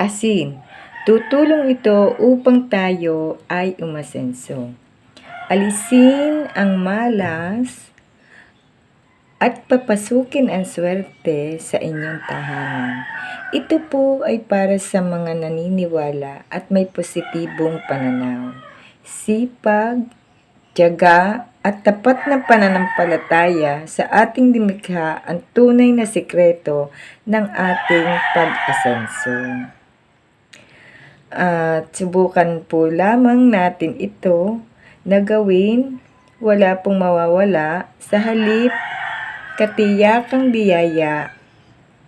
Asin. Tutulong ito upang tayo ay umasenso. Alisin ang malas at papasukin ang swerte sa inyong tahanan. Ito po ay para sa mga naniniwala at may positibong pananaw. Sipag, tiyaga, at tapat na pananampalataya sa ating dimikha ang tunay na sikreto ng ating pag-asenso. At subukan po lamang natin ito na gawin, wala pong mawawala, sa halip katiyakang biyaya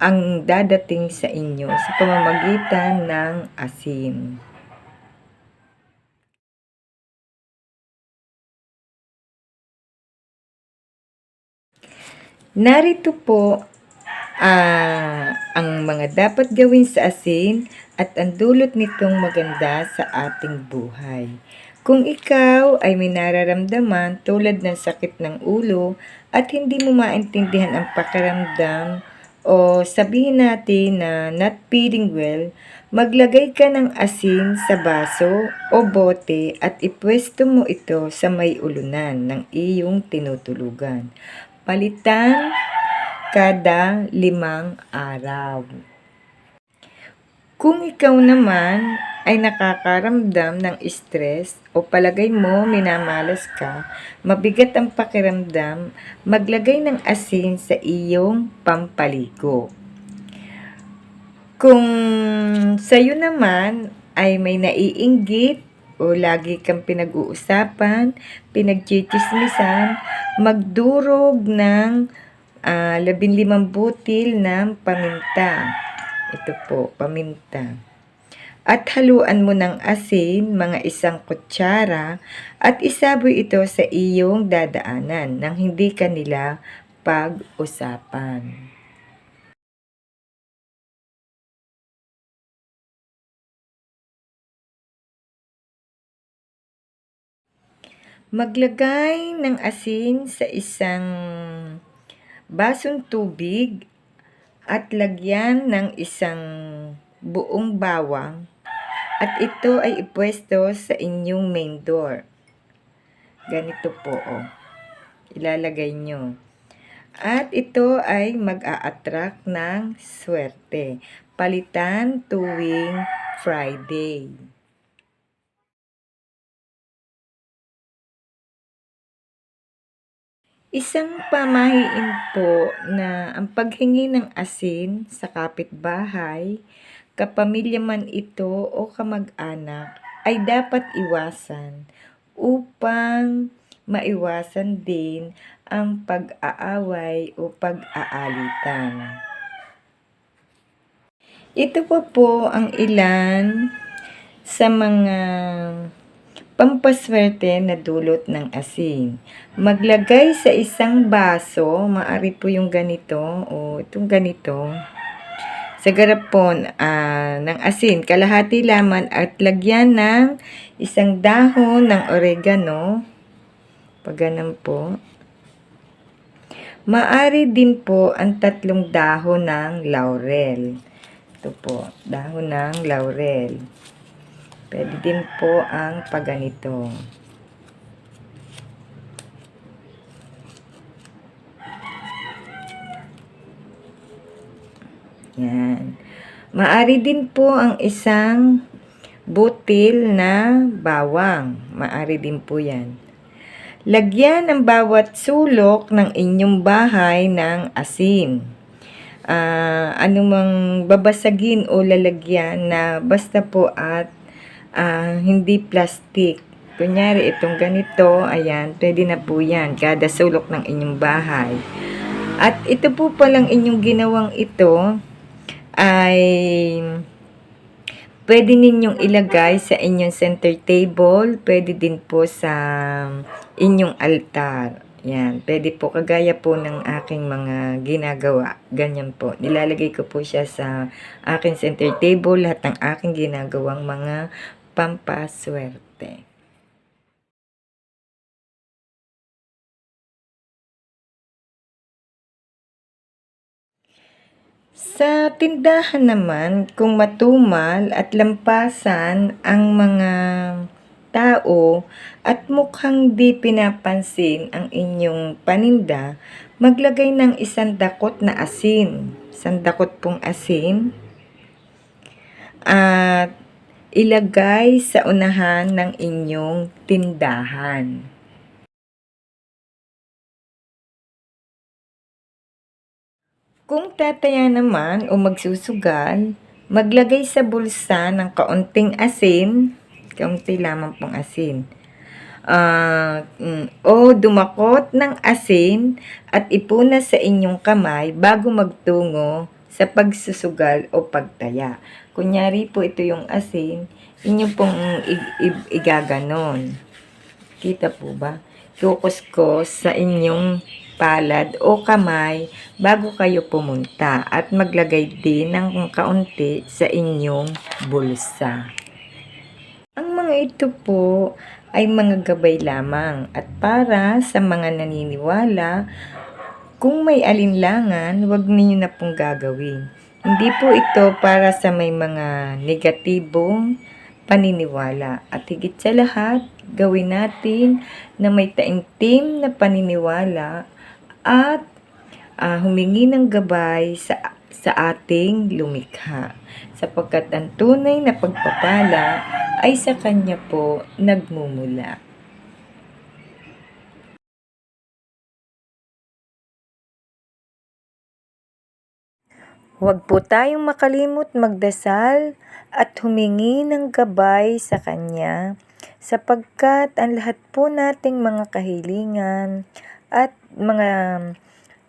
ang dadating sa inyo sa pamamagitan ng asin. Narito po ah, ang mga dapat gawin sa asin at ang dulot nitong maganda sa ating buhay. Kung ikaw ay may nararamdaman tulad ng sakit ng ulo at hindi mo maintindihan ang pakiramdam o sabihin natin na not feeling well, maglagay ka ng asin sa baso o bote at ipwesto mo ito sa may ulunan ng iyong tinutulugan. Palitan kada limang araw. Kung ikaw naman ay nakakaramdam ng stress o palagay mo minamalas ka, mabigat ang pakiramdam, maglagay ng asin sa iyong pampaligo. Kung sa'yo naman ay may naiinggit o lagi kang pinag-uusapan, pinagchichismisan, magdurog ng uh, labinlimang butil ng paminta. Ito po, paminta. At haluan mo ng asin, mga isang kutsara, at isaboy ito sa iyong dadaanan nang hindi kanila pag-usapan. Maglagay ng asin sa isang basong tubig at lagyan ng isang buong bawang at ito ay ipwesto sa inyong main door. Ganito po oh. Ilalagay nyo. At ito ay mag-a-attract ng swerte. Palitan tuwing Friday. Isang pamahiin po na ang paghingi ng asin sa kapitbahay, kapamilya man ito o kamag-anak, ay dapat iwasan upang maiwasan din ang pag-aaway o pag-aalitan. Ito po po ang ilan sa mga Pampaswerte na dulot ng asin. Maglagay sa isang baso, maari po yung ganito, o itong ganito, sa garapon uh, ng asin, kalahati laman at lagyan ng isang dahon ng oregano, paganan po. Maari din po ang tatlong dahon ng laurel. Ito po, dahon ng laurel. Pwede din po ang paganito. Yan. Maari din po ang isang butil na bawang. Maari din po yan. Lagyan ang bawat sulok ng inyong bahay ng asin. Uh, anumang babasagin o lalagyan na basta po at uh, hindi plastic. Kunyari, itong ganito, ayan, pwede na po yan, kada sulok ng inyong bahay. At ito po palang inyong ginawang ito, ay pwede ninyong ilagay sa inyong center table, pwede din po sa inyong altar. Yan, pwede po kagaya po ng aking mga ginagawa. Ganyan po. Nilalagay ko po siya sa aking center table, lahat ng aking ginagawang mga pampaswerte. Sa tindahan naman, kung matumal at lampasan ang mga tao at mukhang di pinapansin ang inyong paninda, maglagay ng isang dakot na asin. Isang dakot pong asin. At ilagay sa unahan ng inyong tindahan. Kung tataya naman o magsusugal, maglagay sa bulsa ng kaunting asin, kaunti lamang pong asin. Mm, o dumakot ng asin at ipuna sa inyong kamay bago magtungo sa pagsusugal o pagtaya. Kunyari po ito yung asin, inyo pong igaganon. Kita po ba? Kukuskus sa inyong palad o kamay bago kayo pumunta at maglagay din ng kaunti sa inyong bulsa. Ang mga ito po ay mga gabay lamang at para sa mga naniniwala, kung may alinlangan, huwag ninyo na pong gagawin. Hindi po ito para sa may mga negatibong paniniwala. At higit sa lahat, gawin natin na may taimtim na paniniwala at ah, humingi ng gabay sa sa ating lumikha sapagkat ang tunay na pagpapala ay sa kanya po nagmumula. Huwag po tayong makalimot magdasal at humingi ng gabay sa Kanya sapagkat ang lahat po nating mga kahilingan at mga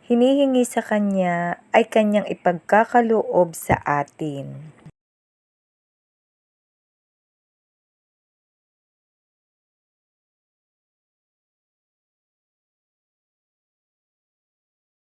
hinihingi sa Kanya ay Kanyang ipagkakaloob sa atin.